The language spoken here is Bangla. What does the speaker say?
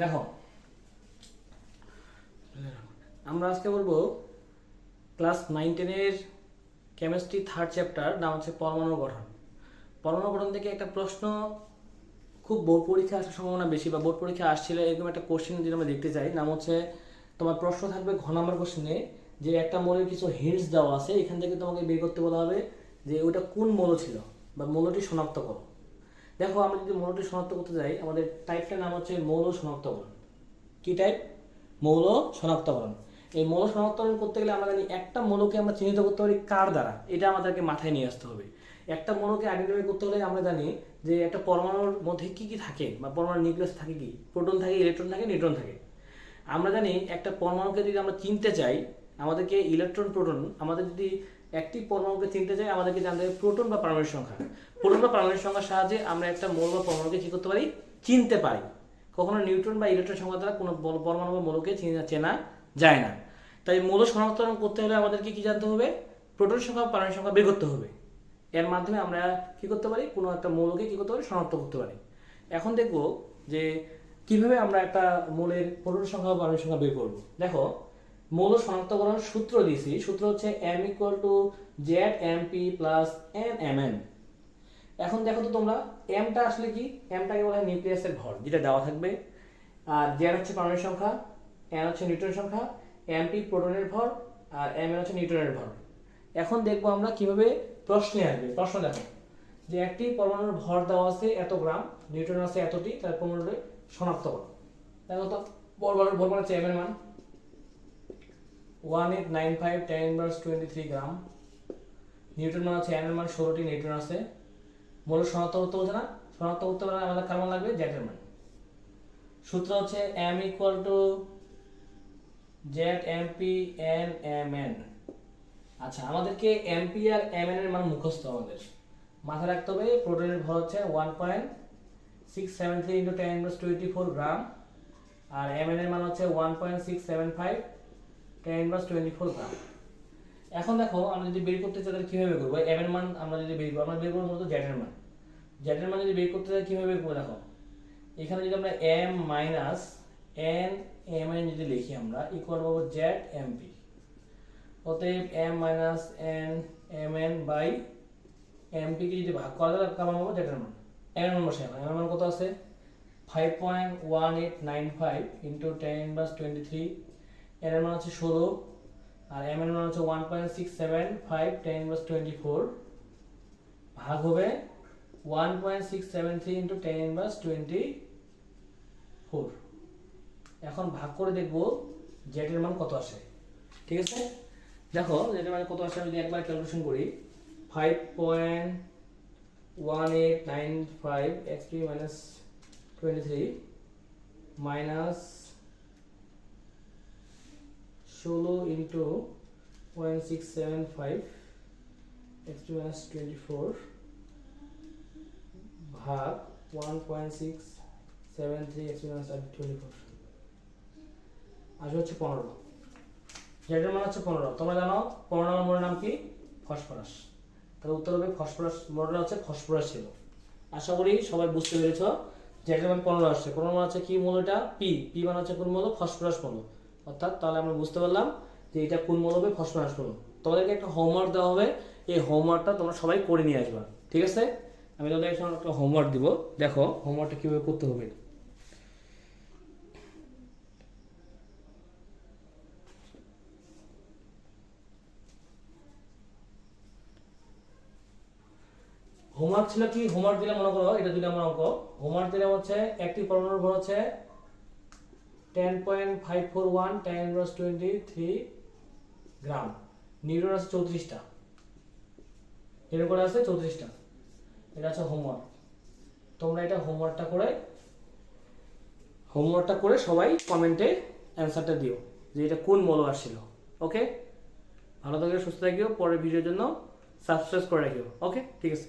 দেখো। আমরা আজকে বলব ক্লাস নাইন টেনের কেমিস্ট্রি থার্ড চ্যাপ্টার নাম হচ্ছে পরমাণু গঠন। পরমাণু গঠন থেকে একটা প্রশ্ন, খুব বোর্ড পরীক্ষা আসার সম্ভাবনা বেশি বা বোর্ড পরীক্ষা আসছিল এরকম একটা কোশ্চেন যদি আমরা দেখতে চাই, নাম হচ্ছে তোমার প্রশ্ন থাকবে ঘ নাম্বার কোশ্চেনে যে একটা মৌলের কিছু হিন্টস দেওয়া আছে, এখান থেকে তোমাকে বের করতে বলা হবে যে ওটা কোন মৌল ছিল বা মৌলটি শনাক্ত করো। দেখো, আমরা যদি মৌলটি শনাক্ত করতে যাই, আমাদের টাইপটার নাম হচ্ছে মৌল শনাক্তকরণ কি টাইপ মৌল শনাক্তকরণ এই মৌল শনাক্তকরণ করতে গেলে আমরা জানি একটা মৌলকে আমরা চিহ্নিত করতে পারি কার দ্বারা? এটা আমাদেরকে মাথায় নিয়ে আসতে হবে। একটা মৌলকে আইডেন্টিফাই করতে হলে আমরা জানি যে একটা পরমাণুর মধ্যে কি কি থাকে, বা পরমাণুর নিউক্লিয়াস থাকে কি? প্রোটন থাকে, ইলেকট্রন থাকে, নিউট্রন থাকে। আমরা জানি একটা পরমাণুকে যদি আমরা চিনতে চাই আমাদেরকে ইলেকট্রন প্রোটন আমাদের যদি একটি পরমাণুকে চিনতে চাই আমাদেরকে জানতে হবে প্রোটন বা পারমাণবিক সংখ্যা। প্রোটন বা পারমাণবিক সংখ্যার সাহায্যে আমরা একটা মৌল বা পরমাণুকে কি করতে পারি, চিনতে পারি। কখনো নিউট্রন বা ইলেকট্রন সংখ্যা দ্বারা কোনো পরমাণু বা মৌলকে চেনা যায় না। তাই মৌল শনাক্তকরণ করতে হলে আমাদেরকে কি জানতে হবে? প্রোটন সংখ্যা পারমাণবিক সংখ্যা বের করতে হবে। এর মাধ্যমে আমরা কি করতে পারি? কোনো একটা মৌলকে কি করতে পারি? শনাক্ত করতে পারি। এখন দেখব যে কীভাবে আমরা একটা মৌলের প্রোটন সংখ্যা বা পারমাণবিক সংখ্যা বের করব। দেখো মৌল শনাক্তকরণ সূত্র দিয়েছি সূত্র হচ্ছে M equal to Z M P plus N M N এখন দেখো তো তোমরা এমটা আসলে কি? এমটাকে বলা হয় নিউক্লিয়াসের ভর, যেটা দেওয়া থাকবে। আর জেড হচ্ছে পারমাণবিক সংখ্যা এন হচ্ছে নিউট্রন সংখ্যা এমপি প্রোটনের ভর, আর এম এন হচ্ছে নিউট্রনের ভর। এখন দেখব আমরা কীভাবে প্রশ্নে আসবে। প্রশ্ন দেখো, যে একটি পরমাণুর ভর দেওয়া আছে এত গ্রাম, নিউট্রন আছে এতটি তার পরমাণুকে শনাক্ত করো। দেখো তো পরমাণুর ভর মানে হচ্ছে এম এর মান। One eight nine five, ten inverse twenty three gram. Neutron মান হচ্ছে এন এর মান ষোলোটি নিউটন আছে। মূল শনাক্ত করতে বলছে না? শনাক্ত করতে পারলে আমাদের কেমন লাগবে? জেটের মান সূত্র হচ্ছে M equal to Z M P N M N আচ্ছা আমাদেরকে এমপি আর এম এর মান মুখস্থ আমাদের। মাথায় রাখতে হবে, প্রোটনের ভর হচ্ছে one point six seven three into ten inverse twenty four gram. আর এম এর মান হচ্ছে one point six seven five ten inverse twenty four gram এখন দেখো আমরা যদি বের করতে চাই তাহলে কীভাবে করব? এম এর মান আমরা যদি বের করব আমরা বের করব মূলত জেডের মান। জেডের মান যদি বের করতে চাই, কীভাবে করব দেখো? এখানে যদি আমরা M minus N M N যদি লিখি আমরা ইকুয়াল পাবো জেড এম পি অতএব M minus N M N by M P কে যদি ভাগ করা যায়, তাহলে কেমন পাবো? জেডের মান। এম এর মান বসে এম এর মান কত আছে? Five point one eight nine five into ten inverse twenty three এর মান হচ্ছে ষোলো, আর এম এর মান হচ্ছে one point six seven five ten inverse twenty four ভাগ হবে one point six seven three into ten inverse twenty four এখন ভাগ করে দেখব জেড এর মান কত আসে। ঠিক আছে? দেখো জেড এর মান কত আসে আমি যদি একবার ক্যালকুলেশন করি। Five point one eight nine five X three minus twenty three minus ষোলো into point six seven five, X two minus twenty four ভাগ one point six seven three, X two minus twenty four. আসবে হচ্ছে পনেরো। জেডের মান হচ্ছে পনেরো। তোমরা জানো পনেরো নম্বরের নাম কি? ফসফরাস। তাহলে উত্তর হবে ফসফরাস। মডেল হচ্ছে ফসফরাস ছিল আশা করি সবাই বুঝতে পেরেছ জেডের মান পনেরো আসছে। পনেরো মান হচ্ছে কি মূলটা? পি। পি মান হচ্ছে কোন মূল? ফসফরাস মূল। অর্থাৎ তাহলে আমরা বুঝতে পারলাম যে এটা কোন মূল হবে ফসফরাস মূল তোমাদেরকে একটা হোমওয়ার্ক দেওয়া হবে। এই হোমওয়ার্কটা তোমরা সবাই করে নিয়ে আসবা, ঠিক আছে? আমি তোমাদের একটা হোমওয়ার্ক দিব। দেখো হোমওয়ার্কটা কীভাবে করতে হবে। হোমওয়ার্ক ছিল কি? হোমওয়ার্ক দিলে মনে করো, এটা দিলে আমার অঙ্ক। হোমওয়ার্ক দিলে হচ্ছে একটি পরমাণুর ভর হচ্ছে ten point five four one ten inverse twenty three gram neutron আছে চৌত্রিশটা। এরকম করে আছে চৌত্রিশটা। এটা হচ্ছে হোমওয়ার্ক তোমরা এটা হোমওয়ার্কটা করে হোমওয়ার্কটা করে সবাই কমেন্টে অ্যান্সারটা দিও যে এটা কোন মৌল আসছিল। ওকে ভালো থাকিও সুস্থ থাকিও। পরের ভিডিওর জন্য সাবস্ক্রাইব করে রাখিও। ওকে ঠিক আছে।